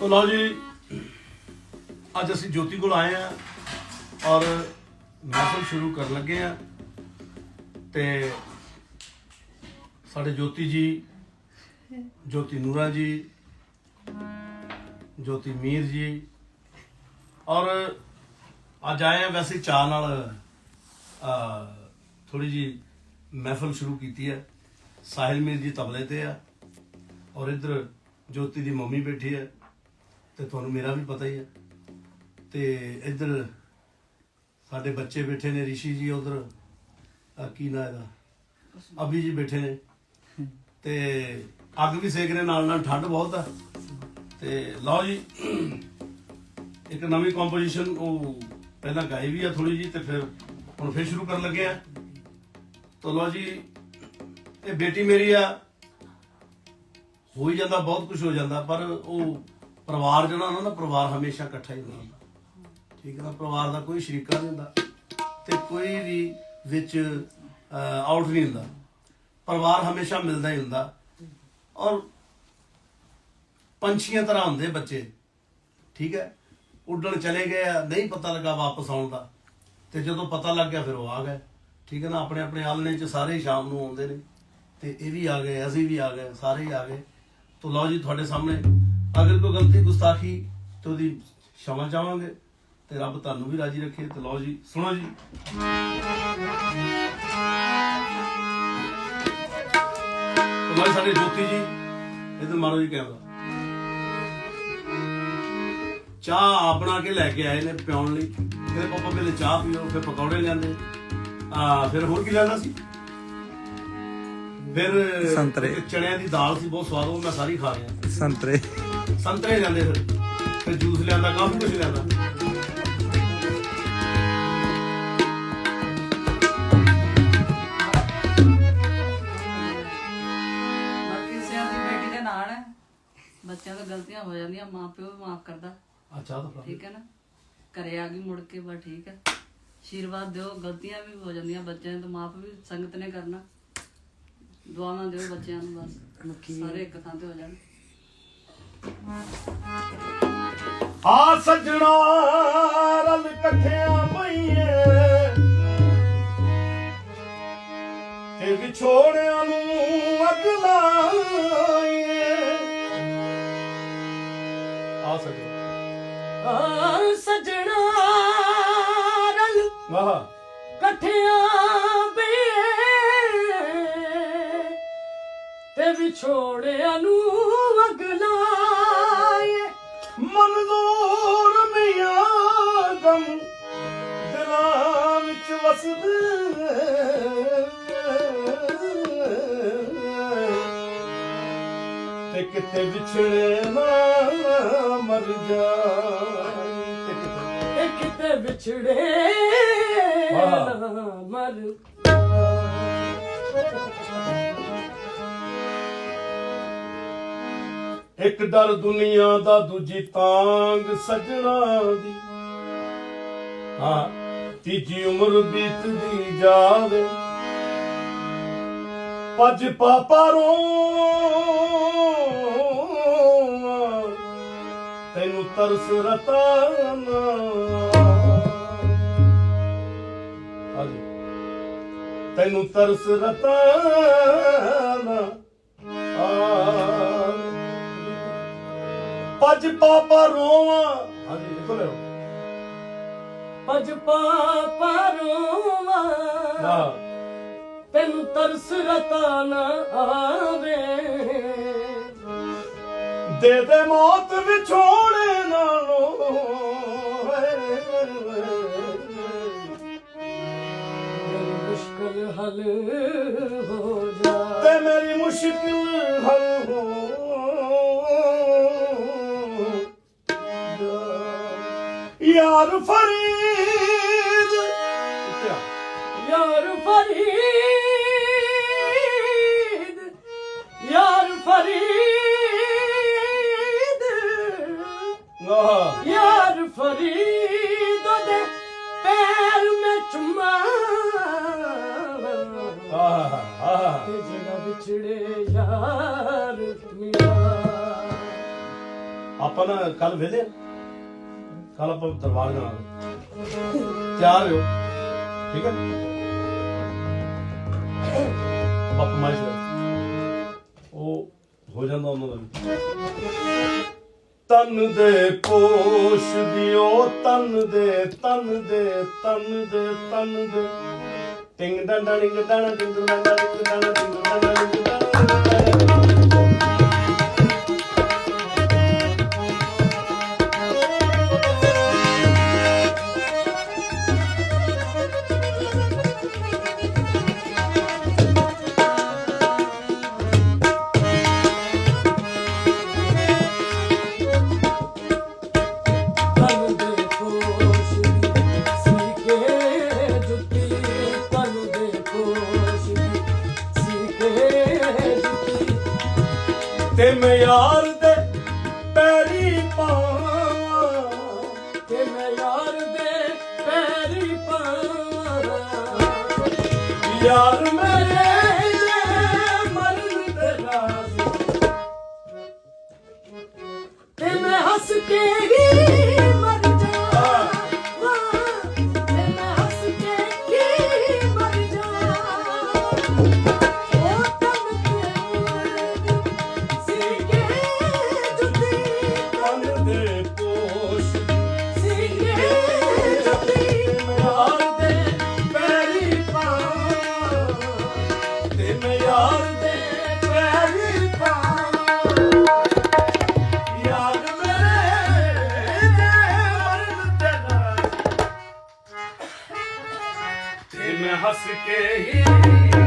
ਤੋ ਲਓ ਜੀ, ਅੱਜ ਅਸੀਂ ਜੋਤੀ ਕੋਲ ਆਏ ਆ ਔਰ ਮਹਿਫਲ ਸ਼ੁਰੂ ਕਰਨ ਲੱਗੇ ਆ ਤੇ ਸਾਡੇ ਜੋਤੀ ਜੀ, ਜੋਤੀ ਨੂਰਾ ਜੀ, ਜੋਤੀ ਮੀਰ ਜੀ ਔਰ ਅੱਜ ਆਏ ਆ ਵੈਸੇ ਚਾਹ ਨਾਲ ਥੋੜੀ ਜੀ ਮਹਿਫਲ ਸ਼ੁਰੂ ਕੀਤੀ ਹੈ। ਸਾਹਿਲ ਮੀਰ ਜੀ ਤਬਲੇ ਤੇ ਆ ਔਰ ਇੱਧਰ ਜੋਤੀ ਦੀ ਮੰਮੀ ਬੈਠੀ ਹੈ। ਤੇ ਤੁਹਾਨੂੰ ਮੇਰਾ ਵੀ ਪਤਾ ਹੀ ਹੈ ਤੇ ਇੱਧਰ ਸਾਡੇ ਬੱਚੇ ਬੈਠੇ ਨੇ, ਰਿਸ਼ੀ ਜੀ ਉਧਰ। ਕੀ ਨਾਂ ਇਹਦਾ? ਅਭੀ ਜੀ ਬੈਠੇ ਨੇ। ਤੇ ਅੱਗ ਵੀ ਸੇਕ ਰਹੇ, ਨਾਲ ਨਾਲ ਠੰਡ ਬਹੁਤ ਆ। ਤੇ ਲਓ ਜੀ, ਇੱਕ ਨਵੀਂ ਕੰਪੋਜੀਸ਼ਨ ਉਹ ਪਹਿਲਾਂ ਗਾਈ ਵੀ ਆ ਥੋੜੀ ਜੀ ਤੇ ਫਿਰ ਹੁਣ ਫਿਰ ਸ਼ੁਰੂ ਕਰਨ ਲੱਗੇ ਆ। ਤਾਂ ਲਓ ਜੀ, ਇਹ ਬੇਟੀ ਮੇਰੀ ਆ। ਹੋ ਹੀ ਜਾਂਦਾ, ਬਹੁਤ ਕੁਝ ਹੋ ਜਾਂਦਾ, ਪਰ ਉਹ ਪਰਿਵਾਰ ਜਿਹੜਾ ਹੁੰਦਾ ਨਾ ਪਰਿਵਾਰ ਹਮੇਸ਼ਾ ਇਕੱਠਾ ਹੀ ਹੁੰਦਾ ਠੀਕ ਹੈ ਨਾ, ਪਰਿਵਾਰ ਦਾ ਕੋਈ ਸ਼ਰੀਕਾ ਨਹੀਂ ਹੁੰਦਾ ਤੇ ਕੋਈ ਵੀ ਵਿੱਚ ਆਊਟ ਨਹੀਂ ਹੁੰਦਾ। ਪਰਿਵਾਰ ਹਮੇਸ਼ਾ ਮਿਲਦਾ ਹੀ ਹੁੰਦਾ। ਔਰ ਪੰਛੀਆਂ ਤਰ੍ਹਾਂ ਹੁੰਦੇ ਬੱਚੇ। ਠੀਕ ਹੈ, ਉੱਡਣ ਚਲੇ ਗਏ ਆ, ਨਹੀਂ ਪਤਾ ਲੱਗਾ ਵਾਪਸ ਆਉਣ ਦਾ। ਤੇ ਜਦੋਂ ਪਤਾ ਲੱਗ ਗਿਆ, ਫਿਰ ਉਹ ਆ ਗਏ। ਠੀਕ ਹੈ ਨਾ ਆਪਣੇ ਆਪਣੇ ਆਲਣੇ 'ਚ ਸਾਰੇ ਹੀ ਸ਼ਾਮ ਨੂੰ ਆਉਂਦੇ ਨੇ। ਤੇ ਇਹ ਵੀ ਆ ਗਏ, ਅਸੀਂ ਵੀ ਆ ਗਏ, ਸਾਰੇ ਹੀ ਆ ਗਏ। ਤੋ ਲਓ ਜੀ, ਤੁਹਾਡੇ ਸਾਹਮਣੇ ਅਗਰ ਕੋਈ ਗਲਤੀ ਗੁਸਤਾਖੀ ਤੇ ਉਹਦੀ ਸ਼ਮਾ ਚਾਹਾਂਗੇ ਤੇ ਰੱਬ ਤੁਹਾਨੂੰ ਵੀ ਰਾਜੀ ਰੱਖੇ ਤੇ ਲਓ ਜੀ ਸੁਣੋ ਜੀ। ਤੁਹਾਡੀ ਸਾਡੇ ਜੋਤੀ ਜੀ ਇਧਰ ਮਾਰੋ ਜੀ ਕੈਮਰਾ। ਚਾਹ ਆਪਣਾ ਕੇ ਲੈ ਕੇ ਆਏ ਨੇ ਪਿਉਣ ਲਈ। ਫਿਰ ਪਾਪਾ ਪਹਿਲੇ ਚਾਹ ਪੀਓ ਫਿਰ ਪਕੌੜੇ ਲੈਂਦੇ ਆ ਫਿਰ ਹੋਰ ਕੀ ਲਿਆਂਦਾ ਸੀ? ਫਿਰ ਸੰਤਰੇ। ਚਣਿਆਂ ਦੀ ਦਾਲ ਸੀ ਬਹੁਤ ਸਵਾਦ ਉਹ ਮੈਂ ਸਾਰੀ ਖਾ ਗਿਆ। ਸੰਤਰੇ। ਸੰਤਰੇ ਲਿਆਂਦੇ ਫਿਰ। ਫਿਰ ਜੂਸ ਲਿਆਂਦਾ ਕਾਫੀ ਕੁਝ ਲਿਆਂਦਾ। ਬਾਕੀ ਸਿਆਂ ਦੀ ਬੇਟੀ ਦੇ ਨਾਲ ਹੈ। ਬੱਚਿਆਂ ਤੋਂ ਗਲਤੀਆਂ ਹੋ ਜਾਂਦੀਆਂ ਮਾਂ ਪਿਓ ਵੀ ਮਾਫ ਕਰਦਾ। ਆ ਚਾਹ ਤਾਂ ਫੜਾ ਠੀਕ ਹੈ ਨਾ? ਘਰੇ ਆ ਗਈ ਮੁੜ ਕੇ ਬਸ ਠੀਕ ਹੈ। ਆਸ਼ੀਰਵਾਦ ਦਿਓ ਗਲਤੀਆਂ ਵੀ ਹੋ ਜਾਂਦੀਆਂ ਬੱਚਿਆਂ ਤੋਂ ਮਾਫ ਵੀ ਸੰਗਤ ਨੇ ਕਰਨਾ। ਦੁਆਵਾਂ ਦਿਓ ਬੱਚਿਆਂ ਨੂੰ ਬਸ। ਸਾਰੇ ਇੱਕ ਥਾਂ ਤੇ ਹੋ ਜਾਣ। ਆ ਸੱਜਣਾ ਰਲ ਇਕੱਠਿਆਂ ਪਈਏ। ਤੇ ਵਿਛੋੜਿਆਂ ਨੂੰ ਅੱਗ ਲਾਈਏ। ਆ ਸੱਜਣਾ। ਆ ਸਜਣਾ ਰਲ ਵਾਹ। ਇਕੱਠਿਆਂ ਬੇ ਤੇ ਵਿਛੋੜਿਆਂ ਨੂੰ ਅਗ ਲਾਏ ਮਨਜ਼ੂਰ ਮੀਆਂ ਗਮ ਦਿਲਾਂ ਵਿੱਚ ਵਸਦੇ ਤੇ ਕਿਤੇ ਵਿਛੜੇ ਨਾ ਮਰ ਜਾਏ ਤੇ ਕਿਤੇ ਵਿਛੜੇ। ਨਾ ਮਰ ਇੱਕ ਡਰ ਦੁਨੀਆ ਦਾ ਦੂਜੀ ਤਾਂਗ ਸਜਣਾ ਦੀ। ਹਾਂ, ਤੀਜੀ ਉਮਰ ਬੀਤਦੀ ਜਾਵੇ। ਪੱਜ ਪਾਪਾ ਰੋ ਤੈਨੂੰ ਤਰਸ ਰਤਾਨਾ ਹਾਂਜੀ, ਤੈਨੂੰ ਤਰਸ ਰਤਾਨਾ ਆ ਪੱਜ ਪਾਪਾ ਰੋਵਾਂ। ਹਾਂਜੀ ਲਿਖੋ ਲਿਓ ਪਜ ਪਾਪਾ ਰੋਵਾ। ਹਾਂ। ਤੈਨੂੰ ਤਰਸ ਰਤਾ ਨਾ ਆਵੇ। ਦੇ ਦੇ ਮੌਤ ਵਿਛੋੜੇ ਨਾਲੋਂ। ਮੇਰੀ ਮੁਸ਼ਕਲ ਹੱਲ ਹੋ ਜਾ। ਤੇ ਮੇਰੀ ਮੁਸ਼ਕਿਲ ਹੱਲ ਹੋ ਯਾਰ ਫਰੀਦ ਕਿਆ ਯਾਰ ਫਰੀਦ ਯਾਰ ਫਰੀਦ ਆਹ ਯਾਰ ਫਰੀਦ ਦੇ ਪੈਰ ਮੈਂ ਚੁੰਮਾ ਆਹ ਆਹ ਕੱਲ ਆਪਾਂ ਦਰਬਾਰ ਜਾਣਾ ਤਿਆਰ ਹੋ ਠੀਕ ਹੈ? ਬਾਪੂ ਮਾਈ ਉਹ ਹੋ ਜਾਂਦਾ ਉਹਨਾਂ ਦਾ ਤਨ ਦੇ ਪੋਸ਼ ਦਿਓ ਤਨ ਦੇ ਤਨ ਦੇ ਤਨ ਦੇ ਤਨ ਦੇ। ਟਿੰਗ ਡੰਡਾ, ਡਿੰਗ ਡਾਣਾ ਟਿੰਗ ਡੰਡਾ, ਡਿੰਗ ਡਾਣਾ ਟਿੰਗ ਡੰਡਾ, ਡਿੰਗ ਡਾਣਾ ਤੇ ਮੈਂ ਯਾਰ ਦੇ ਪੈਰੀ ਪਾਵਾਂ। ਤੇ ਮੈਂ ਯਾਰ ਦੇ ਪੈਰੀ ਪਾਵਾਂ। ਯਾਰ ਮੇਰੇ ਜੇ ਮਰਨ ਤੇ ਰਾਜ਼ੀ। ਤੇ ਮੈਂ ਹੱਸ ਕੇ Yeah.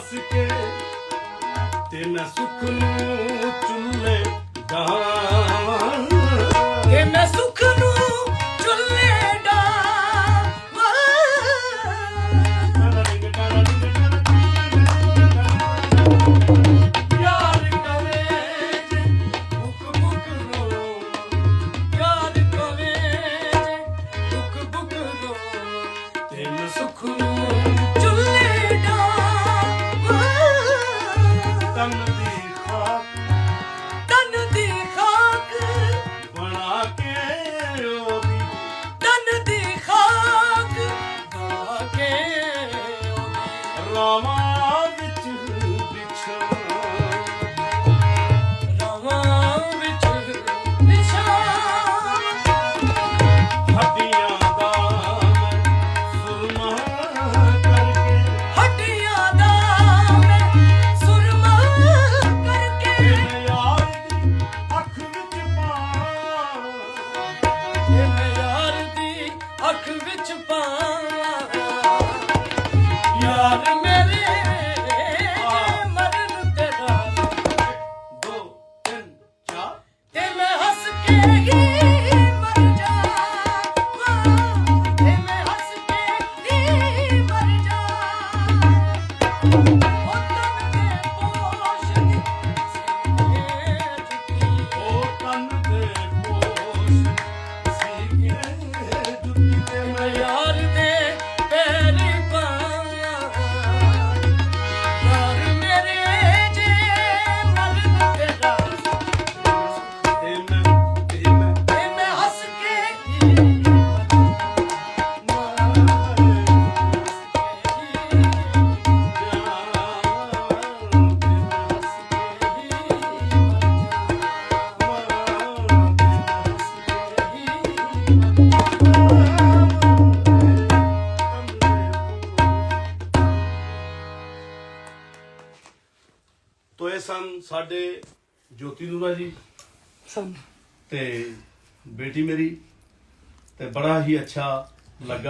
ਹੱਸ ਕੇ ਤੇ ਮੈਂ ਸੁਖ ਨੂੰ ਚੁੱਲੇ ਡਾਵਾਂ ਕਿ ਮੈਂ ਸੁਖ ਨੂੰ ਤਨ ਅੱਖ ਵਿੱਚ ਪਾਵਾਂ। ਯਾਰ ਮੇਰੇ, ਮਰਨ ਤੇ ਰਾਜ਼ ਦੋ, ਤਿੰਨ, ਚਾਰ। ਤੇ ਮੈਂ ਹੱਸ ਕੇ ਹੀ ਮਰ ਜਾਵਾਂ ਤੇ ਮੈਂ ਹੱਸ ਕੇ ਹੀ ਮਰ ਜਾਵਾਂ ਸਨ ਸਾਡੇ ਜੋਤੀ ਦੂਰਾ ਜੀ। ਸਨ। ਤੇ ਬੇਟੀ ਮੇਰੀ ਤੇ ਬੜਾ ਹੀ ਅੱਛਾ ਲੱਗਾ।